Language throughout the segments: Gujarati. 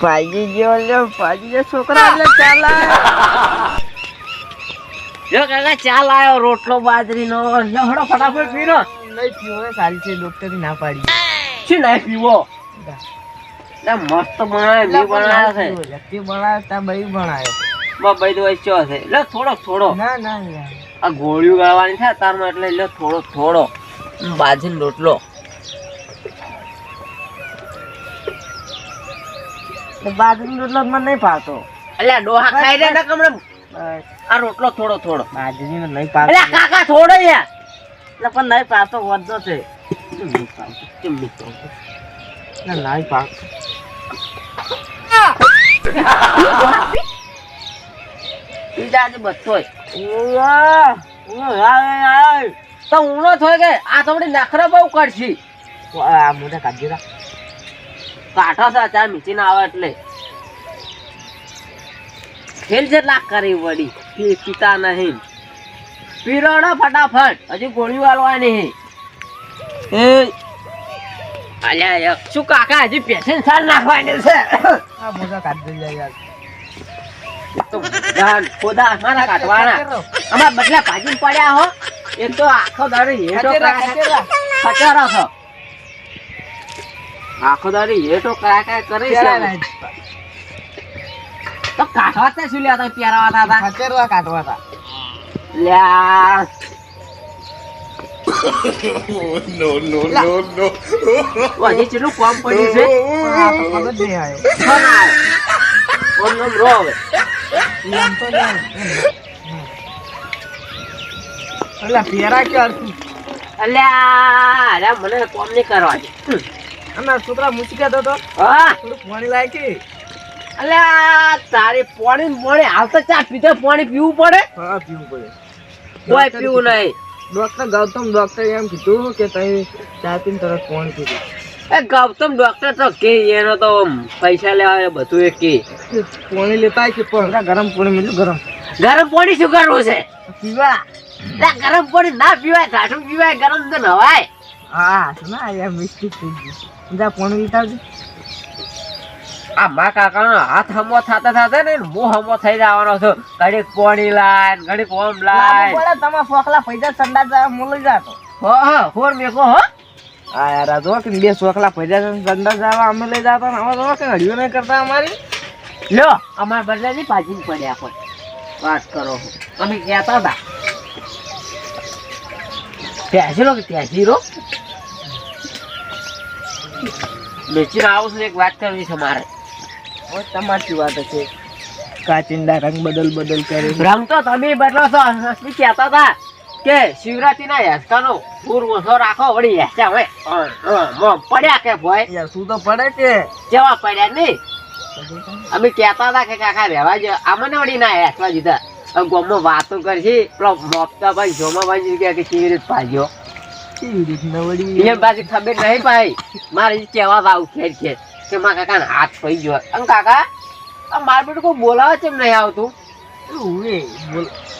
પાજી ગયો લ્યો પાજી ગયો. છોકરા એટલે ચાલ જો કાકા ચાલ આયો રોટલો બાજરીનો. હડો ફટાફટ પીનો નહીં પીવો સારી છે ડોક્ટરે ના પાડી. શું નહીં પીવો? મસ્ત બનાવે મી બનાવે છે લકી બનાવ્યો તા ભાઈ બનાવ્યો ભાઈ તો વચ્ચો છે. લે થોડો થોડો. ના ના આ ગોળીઓ ગાળવાની છે તારમાં એટલે લે થોડો થોડો. બાજરી રોટલો. બાજરીનો રોટલો મને નહીં ભાવતો એટલે ડોહા ખાઈ દે ને કમણે આ રોટલો થોડો થોડો. બાજરીનો નહીં એટલે કાકા થોડો યાર એટલે પણ નહીં ભાવતો વધતો છે. નહીં ભાવતો ઈ જાજે બધોય. ઉવ્વા, ઉવ્વા, હાય, હાય. તો ઊણો થોય કે આ થોડી નખરા બહુ કરશી. આ કાઢી રા કાઠો છે ચા મીચીને આવે એટલે. ખેલ જેટલા કરી વળી પીતા નહીં. પીરોડો ફટાફટ હજી ગોળીઓ આલવાની એ અલ્યા શું કાકા હજી પેશન સાર નાખવાની છે? આ મોઢા કાઢી યાર. અમાર બદલા પડ્યા હો. એક તો આખો દાડો હેડો કરા- છો. આખો દાડો હેઠો કરા કરા કરે છે. તો કાઢવા તે શું લેતા પહેરાવાના હતા ખચેરવા કાઢવા હતા લ્યા. કેટલું કોમ પડ્યું છે? તો ખબર નહીં આવે? કોણ નામ રો હવે. એમ તો નહીં. પેલા પેરા કે અડધું અલ્યા અલ્યા મને કોમ નહીં કરવા દે અને છોકરા કહેતો તો. હા. થોડું પાણી લાય અલે અલ્યા તારે પાણી મળે આવતા ચા પીધો પાણી પીવું પડે? હા પીવું પડે. કોઈ પીવું નહીં. ડોક્ટર ગૌતમ ડોક્ટર એમ કીધું કે તમે ચા પીને તરત પાણી પીધું એ ગૌતમ ડોક્ટર તો કે એનો તો પૈસા લેવા બધું એ કે. પાણી લેતા કે પણ ગરમ પાણી મળ્યું ગરમ. ગરમ પાણી શું કરવું છે? પીવા. ના ગરમ પાણી ના પીવાય ઠાઠું પીવાય ગરમ તો નવાય. હા ના યાર મિસ્ટી થઈ ગઈ જા પાણી લીધા છે આ મા કાકાનો હાથ હમો થાતા થાતા ને મો હમો થઈ જવાનો છો. ઘડીક પાણી લાય ઘડીક ઓમ લાય બોલે તમા ફોકલા પૈસા સંડા જા મુલી જાતો. હો હો હોર મેકો હો. આ યાર આ જો કે બે સોકલા પૈસા સંડા જાવા અમે લઈ જાતા ને જો કે હડિયો નહીં કરતા અમારી. લ્યો અમાર બદલાની પાજી પડ્યા કોઈ વાત કરો. અમે કહેતા હતા. ત્યાંસી રો કે ત્યાંસી રો. બેચીને આવું છું એક વાત કરવી છે મારે. ઓ તમારી વાત છે કાચિંડા રંગ બદલ બદલ કરે રંગ તો તમે બદલો છો હસમી કહેતા હતા કે શિવરાત્રી ના હેસકાનો પૂર ઓછો રાખો વળી હેસા હવે પડ્યા કે યાર શું તો પડે કે? જેવા પડ્યા નહીં? અમે કહેતા હતા કે કાકા રહેવા જો અમને વળી ના હેસવા દીધા. હવે ગામમાં વાતો કરશી પેલો મોપતા ભાઈ જોમા ભાઈ કે કેવી રીતે ભાગ્યો? પાછી ખબર નહીં ભાઈ મારે કેવા આવું ખેર ખેર કે મારા કાકા હાથ પડી ગયો અને કાકા આ માર બેટું કોઈ બોલાવે કેમ નહીં આવતું?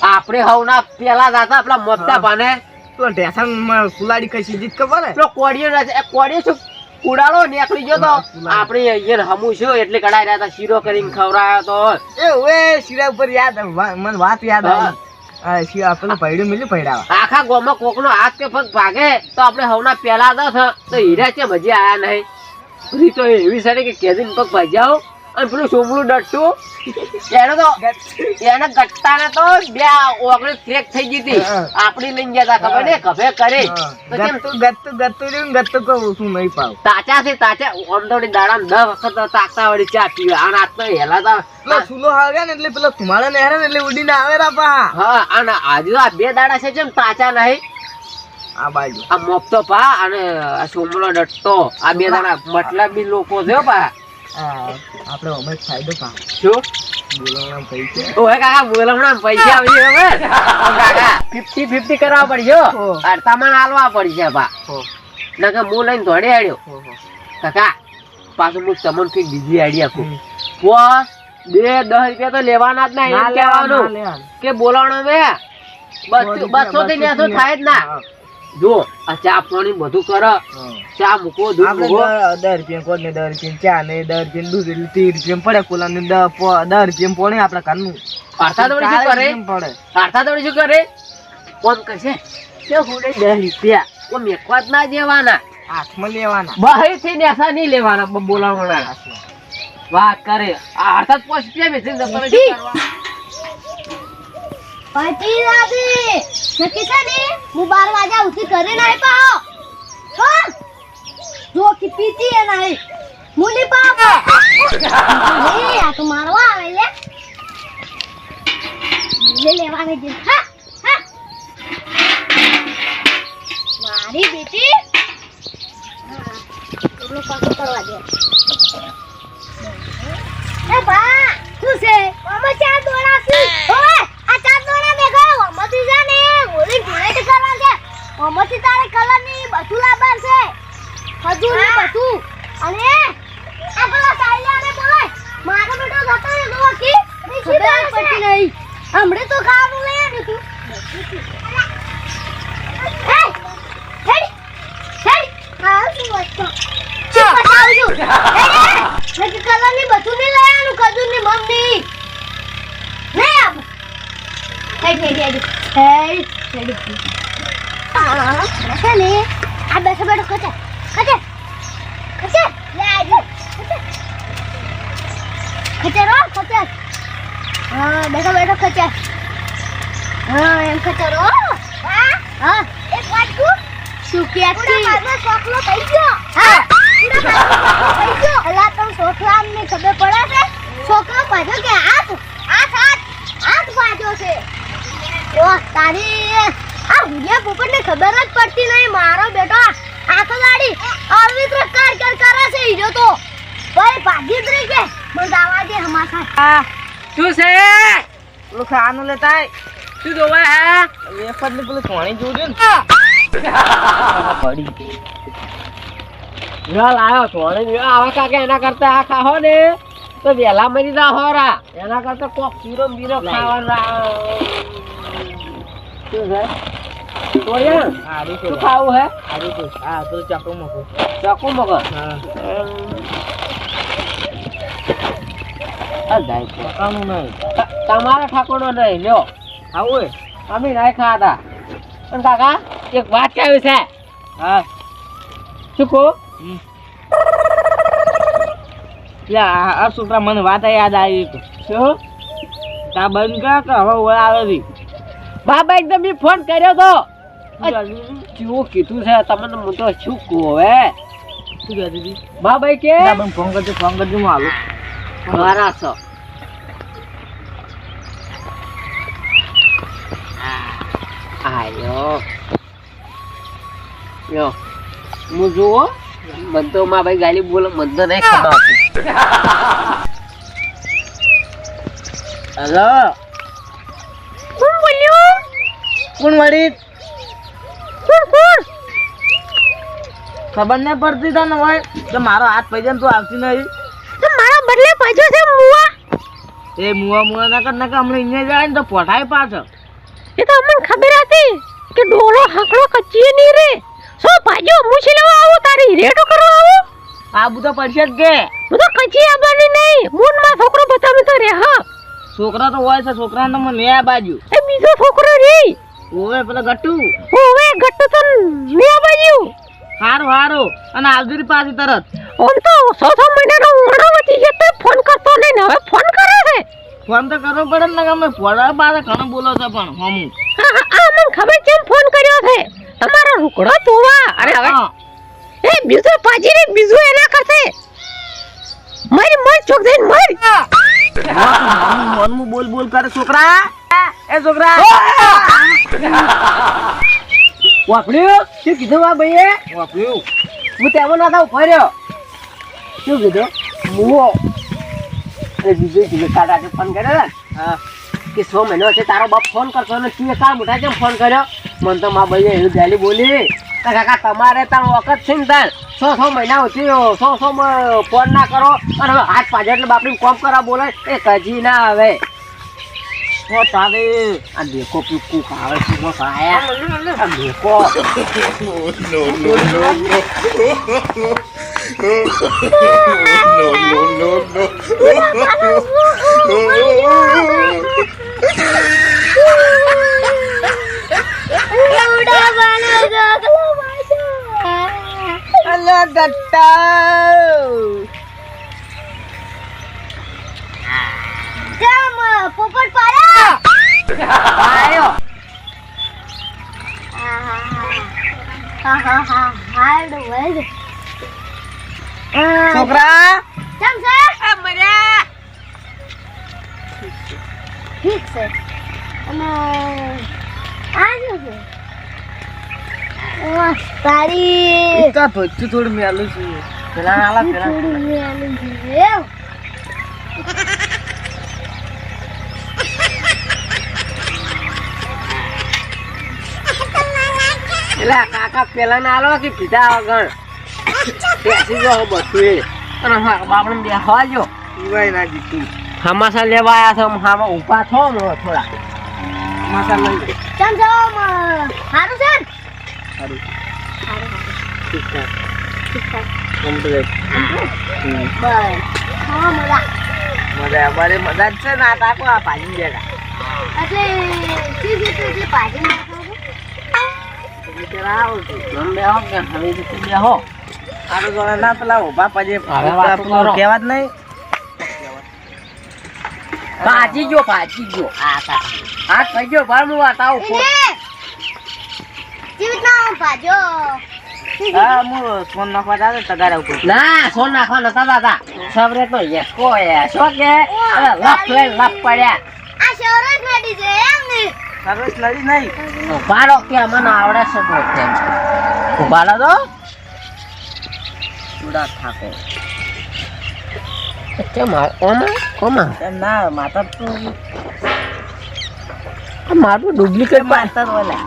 આપણે હવના પેલા દાદા આપણા મોટા પાને. તો ઢેસણ કુલાડી કઈ સીધી ખબર ને પેલો કોડિયો ના છે. કોડિયો શું કુડાળો નીકળી ગયો તો આપણે અહીંયા હમું છું એટલે કડાઈ રહ્યા હતા શીરો કરીને ખવડાયો તો. એ ઉવે શીરા ઉપર યાદ મને વાત યાદ. આવી. આ શી પેલું પૈડું મિલ્યું? પૈડાવા આખા ગામમાં કોકનો હાથ કે પગ ભાગે તો આપણે હવના પેલા દસ તો હીરા છે મજી આયા નહીં. પૂરી તો એવી સારી કે કેદીન પગ ભાજ્યાઓ અને પેલું સોમલું ડટ્ટું એને તો એને ગટ્ટાને તો બે ઓગળી ક્રેક થઈ ગઈ હતી. આપણી લઈને ગયા હતા ખબર ને કભે કરે. તો કેમ ગત્તું ગત્તું ગત્તું રહ્યું ગત્તું કહું શું નહીં પાવ તાચા છે તાચા ઓમ થોડી દાડા દસ વખત તાકતા વળી ચા પીવે. અને આજ તો હેલા તા પેલો સુલો આવે ને એટલે પેલો ધુમાડો ને હેરે ને એટલે ઉડીને આવે રા પા હા અને આજુ આ બે દાડા છે જેમ તાચા નહીં. આ બાજુ. આ મોપતો પા અને આ સોમલો ડટ્ટો આ બે દાડા મતલબી લોકો છે પા આપણે અમે ફાયદો પા શું? પૈસા. ઓય કાકા પૈસા આવી હવે. કાકા કરવા. અને પડશે હું. લઈને દોડી આડ્યો. કાકા પાછું હું તમને કંઈક બીજી આઈડી આપું. પોસ બે દસ રૂપિયા તો લેવાના જ ના એમ લેવાનું, કહેવાનું કે બોલાવણો બે બસો થી નેસો થાય જ ના. જો આ ચા પાણી બધું કરે. ચા મૂકો દૂધ આપણે મૂકો. દ- રૂપિયા કોટ ને દસ રૂપિયા ચા ને દસ રૂપિયા દૂધ એટલે ત્રીસ રૂપિયા પડે કુલા ને રૂપિયા આપણા દોડી શું કરે? ચાલીસ રૂપિયા પડે. અડધા દોડી શું કરે? ફોન કરશે. કે હું દસ રૂપિયા. ઓ મેકવા જ ના દેવાના. હાથમાં લેવાના. બહારથી નેસા નહીં લેવાના બોલાવવાના. વાત કરે. આ પાંચ રૂપિયા પાર્ટી દાદી નક્કી છે ને હું બાર વાગ્યા ઉઠી ઘરે નહીં પાઓ હા જો કે પીતી એ નહીં. હું નહીં એ આ તો મારવા આવે લે. લે લેવાને જે. હા હા. મારી બેટી. હા, એટલું પાછો કરવા દે. એ બા શું છે? અમે ચા દોડા છે ઓય આ ચાર દોડા મે ગયો અમતી છે ને હોળી ધૂળેટી કરવા અમતી તારે કલરની બધું લાવવાનું છે. ખજૂર ને બધું. અને આ પેલા સાઈલાને બોલે મારો બેટો જતો ને તો કી ખબર પડતી નહીં. હમણે તો ખાવાનું લઈ આવ્યું તું. નક્કી કલરની બધું નહીં લઈ આવવાનું ખજૂરની મમ્મી નહીં આપ hey, hey, hey, hey, હેડ. છે ને આ બેઠો બેઠો ખચે ખચે ખચે લે આજે ખચે રો ખચે હા બેઠો બેઠો ખચે હા એમ ખચે રો. હા હા. એક વાત કહું? શું કે છે મારો છોકરો થઈ ગયો. હા. થઈ ગયો. અલા તો છોકરા ને ખબર પડે છે? છોકરો પાછો કે હાથ હાથ હાથ હાથ પાછો છે. ઓ તારી હુલિયા પોપટ ને ખબર જ પડતી નહીં. મારો બેટો આખો ગાડી અરવિંદ કર કર કરે છે. ઈજો તો ભાઈ ભાગી જ રહી કે મને દાવા દે હમા સાથ આ શું છે? પેલું ખાવાનું લેતા આય. શું જોવે હે? વેફર ને પેલું પાણી જોજો ને. પડી ચાલ આવ્યો થોડે આવા કાકે એના કરતા આ ખાહો ને. તો વેલા મરી જા હોરા એના કરતા કોક ચીરો બીરો ખાવા આ- શું છે? તોડિયા શું ખાવું હે? હા પેલું ચાકુ મૂકું. ચાકુ મગર હા. આ જાય છે. નહીં. તમારા લ્યો. આવું અમે નહીં ખાતા. પણ કાકા એક વાત કેવી છે. હા. શું કહું? આ આ મને વાત યાદ આવી તો શું? તા બંધ કર હવે ઓળા આવે બાબા એકદમ મેં ફોન કર્યો તો. શું કીધું છે તમને હું તો શું કહું હવે શું દીદી બા ભાઈ કે? તા બંધ ફોન કરજો ફોન કરજો હું આવું. ખરા છો. આયો યો હું જુઓ? મને તો માં ભાઈ ગાલી બોલે મને તો નહીં ખબર હેલો? કોણ બોલ્યું? કોણ વળી? કોણ કોણ? ખબર નહીં પડતી તને હોય કે મારો હાથ પૈસા તું આવતી નહીં. તો મારા બદલે પાછો છે મુવા? એ મુવા મુવા ના કર ના કે હમણાં અહીંયા જાય ને તો પોઠાય પાછો. એ તો અમને ખબર હતી કે ડોલો હાકડો કચ્ચી ની રે. સો ભાજો મુછી લેવા આવું તારી રેડો કરવા આવું? આ બધો પડશે જ કે. હું તો કચ્ચી આવવાની નહીં. મૂનમાં છોકરો બતાવે તો રે હા. છોકરા તો હોય છે છોકરા તો મને આ બાજુ. એ બીજો છોકરો રે. ઓવે પેલા ગટ્ટુ. ઓવે ગટ્ટુ તો મે બાજુ. હારું હારું. અને આવજરી પાછી તરત. ઓમ તો સો સો મહિનાનો ઉંમરો વધી ગયો તો ફોન કરતો નહીં ને હવે ફોન કરે છે. ફોન તો કરવો પડે ને અમે પોડા પાસે ઘણો બોલો છે પણ હમુ. આ મને ખબર કેમ ફોન કર્યો છે. તમારો રૂકડો જોવા. અરે હવે. એ બીજો પાજી રે બીજું એના કરશે. મર મર ચોક દઈને મર. મન મન બોલ બોલ કરે છોકરા. એ છોકરા. વાપર્યું? શું કીધું આ ભાઈએ? વાપર્યું. હું તેમાં નતા ઊભો રહ્યો શું કીધું? મુઓ એ બીજું કીધું આજે ફોન કર્યો હા. કે સો મહિનો છે તારો બાપ ફોન કરશો ને તું કા મોટા કેમ ફોન કર્યો? મને તો મા ભાઈએ એવું ગાલી બોલી. તો કાકા તમારે તાર વખત છે ને તાર? છ સો મહિના સુધી સો સો ફોન ના કરો. અને હાથ પાછળ એટલે બાપડી કોમ કરા બોલે એ કજી ના આવે. ઓ તારે આ દેખો પીકુ ખાવે છે મો ખાયા આ. દેખો. એવડા બને ગગલો વાજો અલે ગટ્ટા. જમ પોપટ પાડ્યા આયો હા હા હા હાર્ડ વર્ડ. છોકરા? જમ છે? મજા. ઠીક છે. અને આ શું છે? વાહ, તારી. તો ભચ્ચું થોડું મેલું છે. પેલા આલા પેલા થોડું મેલું છે એટલે કાકા પેલા ના આલો કે પીધા વગર. બેસી જો બધું એ અને બાપણ બેસવા જો. પીવાય ના જીતું હમાસા લેવા આયા છો હામાં ઊભા છો થોડા. હમાસા લઈ ચાલ જમ હારું છે ને? ઠીક છે ઠીક છે. કમ્પ્લીટ બસ. હા મજા. મજા અમારે મજા જ છે ને આ તાકો આ પાણી જરા એટલે એટલે ભાજી ગયો ભાજી ગયો આ થઈ ગયો બાર હું વાત આવું હા? હું ફોન નાખવા જાતો તગારા ઉપર ના સોન નાખવા નતા દાદા સબરે તો યસકો એ શો કે લપ લપ પડ્યા સરસ લડી નહીં. ઉભારો કે મને આવડે છે તો કેમ ઉભારો તો. ચૂડા થાકો કેમ ઓમાં? કોમાં ના માતા તો મારું ડુપ્લિકેટ મારતા ઓલા.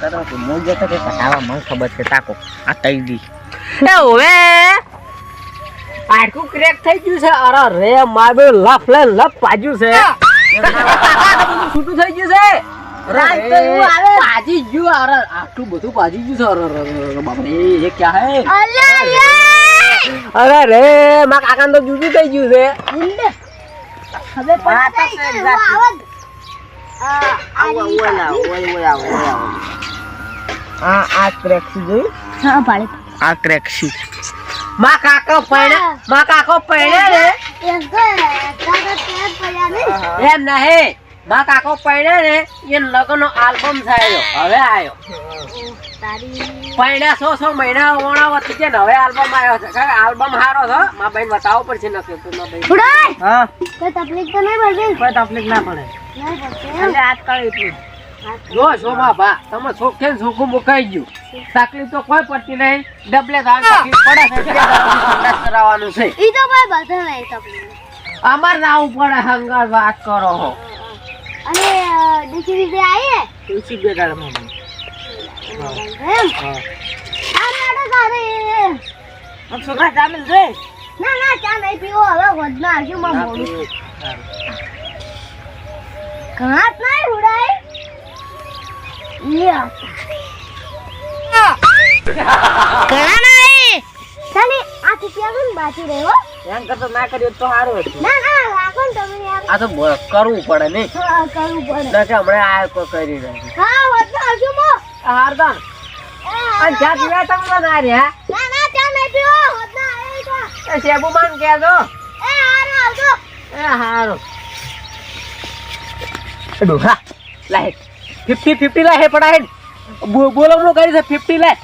કરો કે હું જતો કે કટાવા મને ખબર છે તાકો આ તઈ દી. એ હવે આટલું ક્રેક થઈ ગયું છે અરે રે મારે લફ લે લફ પાજ્યું છે છૂટું થઈ ગયું છે. રાત તો એવું આવે. પાજી ગયું અરે આટલું બધું પાજી ગયું છે. બાપરે એ ક્યાં હે? અરે રે માં કાકા તો જુદું થઈ ગયું છે. હવે. આ, આવો આની ઓલા ભાજી. ઓય ઓય આવો ઓય આવો. આ આ ક્રેક છે જોયું? હા. આ ક્રેક મા કાકો પૈણે માં કાકો પૈણે ને એમ પડ્યા નહીં. એમ નહીં. માં કાકો પૈણે ને એ લગ્ન આલ્બમ થયો હવે આવ્યો તારી પૈણા સો સો મહિના ઓણા વચ્ચે છે ને હવે આલ્બમ આવ્યો છે. આલ્બમ સારો છે મા બેન બતાવો પડશે નથી તો માં ફુડાય હા. કોઈ તકલીફ તો નહીં પડે કોઈ તકલીફ ના પડે. નહીં પડે એટલે આજકાલ એટલું જો શોભા ભા તમે સોખે ને સોખું મુકાઈ ગયું. તકલીફ તો કોઈ પડતી નહીં. ડબલે તકલીફ પડે છે બે કરાવવાનું છે. ઈ તો ભાઈ બધે નહીં તકલીફ અમાર ના ઉપર હંગાર વાત કરો હો. અને ડીસી રીતે આવીએ? તુલસી બે મમ્મી. એમ? હા. આ નાટક સારે આમ છોકરા જામેલ છે ના ના ચા નહીં પીવો. હવે વધના આવશું માં મોડું ઘાટ નહીં ઉડાય. લે ઘણા નહીં ચાલી આ રહ્યો એમ કરતો ના કર્યો તો સારું આ તો કરવું પડે ને કે હમણાં આ કોઈ કરી રહ્યો હા વધના આવશું મો પીવો વધના આવી માન કહેજો એ હારો આવજો એ લાય ફિફ્ટી ફિફ્ટી લાય પડા હે બોલો બોલો કરી છે ફિફ્ટી લાય.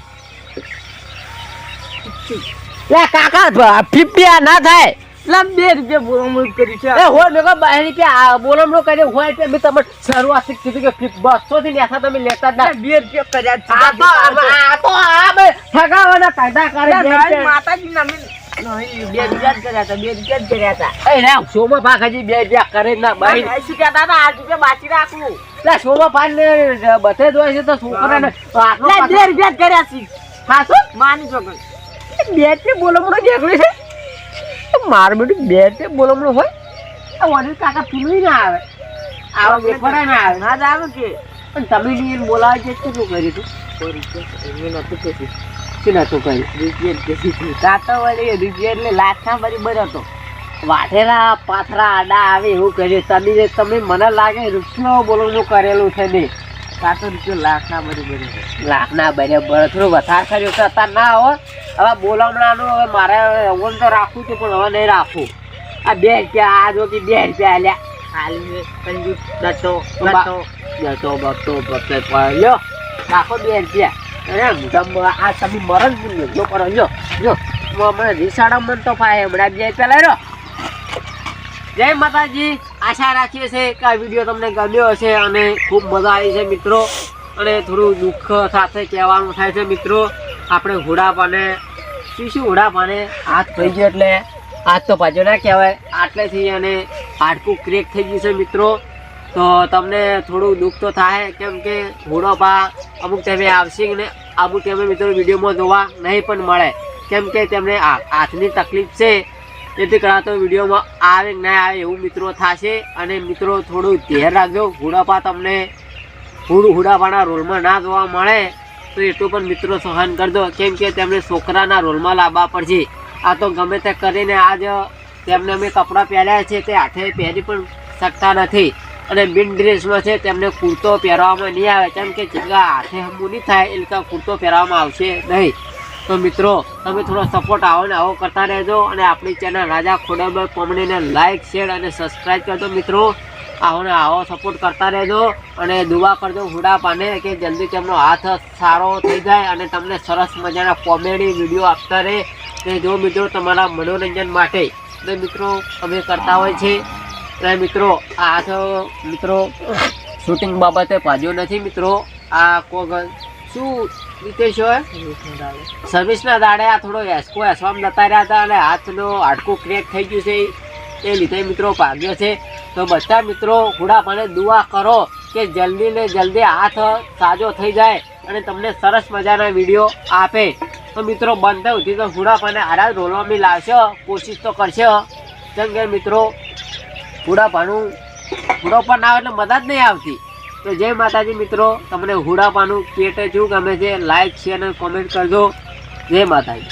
લે કાકા ફિફ્ટી આ ના થાય. લા બે રૂપિયા બોલમણું કરી છે. એ હોય મેં કહો બે રૂપિયા બોલમણો કરે હોય એટલે મેં તમને શરૂઆતથી કીધું કે બસો થી લેતા તમે લેતા ના. બે રૂપિયા કર્યા છે. આ તો આ બે ઠગાવાના કાયદા કરે માતાજી નામે બે રૂપિયા ના ભાઈ શું કહેતા હતા? રૂપિયા બાકી રાખવું લે સોમાં ભાગ ને બધે જ હોય છે તો છોકરાને આટલા બે રૂપિયા કર્યા છે. ખાસો માની કે. બે તે બોલમણો નીકળ્યું છે? માર બેટું બે તે બોલમણો હોય? આ વડીલ કાકા પીલું ના આવે. આવો વેફરા ના આવે. ના જ આવે કે. પણ તમે ની એને બોલાવે છે શું કર્યું તું? કોઈ નતું કહેતી. શું નતું કર્યું? રૂપિયા કહેતી તો વળી રૂપિયા એટલે લાખના બરાબર હતો વાઢેલા પાથરા આડા આવે એવું કર્યું. તમે તમે મને લાગે રૂપિયો બોલવાનું કરેલું છે ને કાં તો રૂપિયા લાખના બરાબર લાખના બરાબર થોડું વધારે કર્યું છે અત્યારે ના હો. હવે બોલામણાનું હવે મારે ઓવન તો રાખવું છે પણ હવે નહીં રાખવું આ બે રૂપિયા આ જો કે બે રૂપિયા આલ્યા. હાલી કંજુ દત્તો બા- દત્તો જતો બગતો બગતો લ્યો રાખો બે રૂપિયા. અરે આ તમે મરણ જ કરો જો જો મને રીસાડા મન તો ફાય હમણાં બે પેલા રહ્યો જય માતાજી. આશા રાખીએ છીએ કે આ વીડિયો તમને ગમ્યો હશે અને ખૂબ મજા આવી છે મિત્રો. અને થોડું દુઃખ સાથે કહેવાનું થાય છે મિત્રો, આપણે હુડાપાને શું શું હુડાપાને હાથ થઈ ગયો એટલે હાથ તો ભાજો ના કહેવાય, આટલેથી અને હાડકું ક્રેક થઈ ગયું છે મિત્રો. તો તમને થોડું દુઃખ તો થાય, કેમ કે હુડાપા અમુક ટાઈમે આવશે ને અમુક ટાઈમે મિત્રો વિડીયોમાં જોવા નહીં પણ મળે. કેમ કે તેમને હાથની તકલીફ છે તેથી ઘણા તો વિડીયોમાં આવે ના આવે એવું મિત્રો થશે. અને મિત્રો, થોડું ધ્યાન રાખજો. હુડાપા તમને, હુડ હુડાપાના રોલમાં ના જોવા મળે, તો એટલું પણ મિત્રો સહન કરજો. કેમ કે તેમને છોકરાના રોલમાં લાવવા પડશે. આ તો ગમે તે કરીને આજ તેમને અમે કપડાં પહેર્યા છે, તે હાથે પહેરી પણ શકતા નથી. અને બિન ડ્રેસમાં છે, તેમને કુર્તો પહેરવામાં નહીં આવે. કેમ કે જેટલા હાથે હમું નહીં થાય, એટલે કુર્તો પહેરવામાં આવશે નહીં. તો મિત્રો, તમે થોડો સપોર્ટ આવો ને આવો કરતા રહેજો અને આપણી ચેનલ રાજા ખોડાભાઈ કોમેડીને લાઇક શેર અને સબસ્ક્રાઈબ કરજો મિત્રો. આવો ને આવો સપોર્ટ કરતા રહેજો અને દુવા કરજો હુડા પાને કે જલ્દી તેમનો હાથ સારો થઈ જાય અને તમને સરસ મજાના કોમેડી વીડિયો આપતા રહે. ને જો મિત્રો તમારા મનોરંજન માટે, ને મિત્રો અમે કરતા હોય છે અને મિત્રો, આ હાથ મિત્રો શૂટિંગ બાબતે ભાજ્યો નથી મિત્રો. આ કોક શું છે? સર્વિસના દાડે આ થોડો એસકો એસવામ જતા રહ્યા હતા અને હાથનો હાડકું ક્રેક થઈ ગયું છે. એ લીધે મિત્રો ભાગ્યો છે. તો બધા મિત્રો હુડાપાને દુઆ કરો કે જલ્દી ને જલ્દી હાથ સાજો થઈ જાય અને તમને સરસ મજાના વીડિયો આપે. તો મિત્રો બંધ સુધી તો હુડાપાને આરા રોલવાની લાવશો. કોશિશ તો કરશે. કેમ કે મિત્રો હુડાપાનું હુડાપા ના આવે એટલે મદદ નહીં આવતી. તો જય માતાજી મિત્રો, તમને હુડાપાનું પેટ શું ગમે છે લાઈક શેર અને કોમેન્ટ કરજો. જય માતાજી.